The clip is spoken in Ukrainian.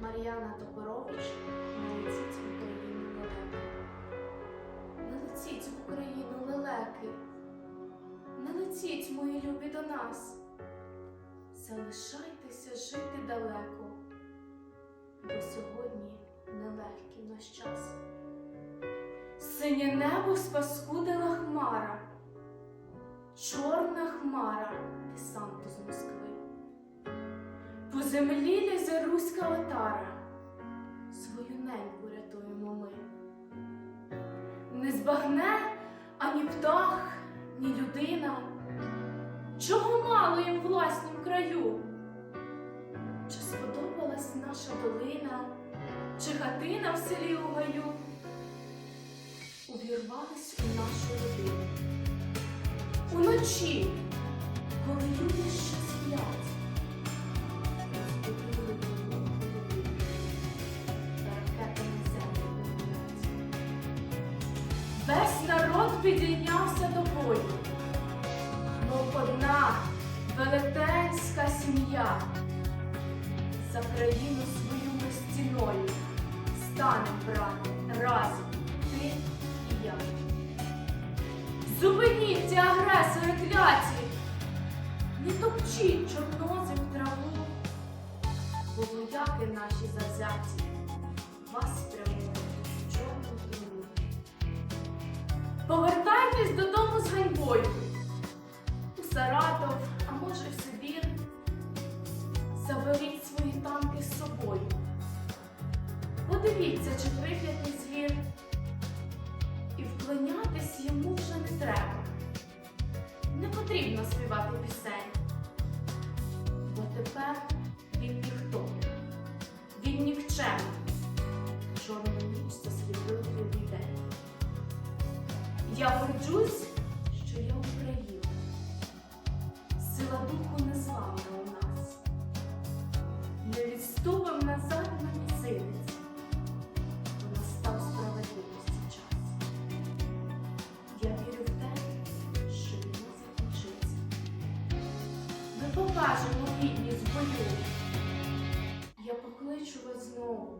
Мар'яна Топорович не летіть в Україну лелеки. Не летіть в Україну лелеки. Не летіть, мої любі, до нас. Залишайтеся жити далеко, бо сьогодні нелегкий наш час. Синє небо спаскудила хмара, чорна хмара десанту з Москви. По землі лізе руська отара, свою неньку рятуємо ми. Не збагне ані птах, ні людина, чого мало їм власнім краю. Чи сподобалась наша долина, чи хатина в селі у гаю? Увірвались у нашу родину. Уночі, коли люди ще сплять, підійнявся до бою, мов одна велетенська сім'я. За країну свою ми стіною станем, брате, разом, ти і я. Зупиніть ці агресори кляті, не топчіть чорнозем траву, бо вояки наші завзяті вас спрямують Заберіть свої танки з собою. Подивіться, чи прип'ятий звір. І вклонятись йому вже не треба. Не потрібно співати пісень. Бо тепер він ніхто, він нікчемний. Чорну ніч заслідив другий день. Я горджусь, що я Україна. Сила духу незламна у вас знову,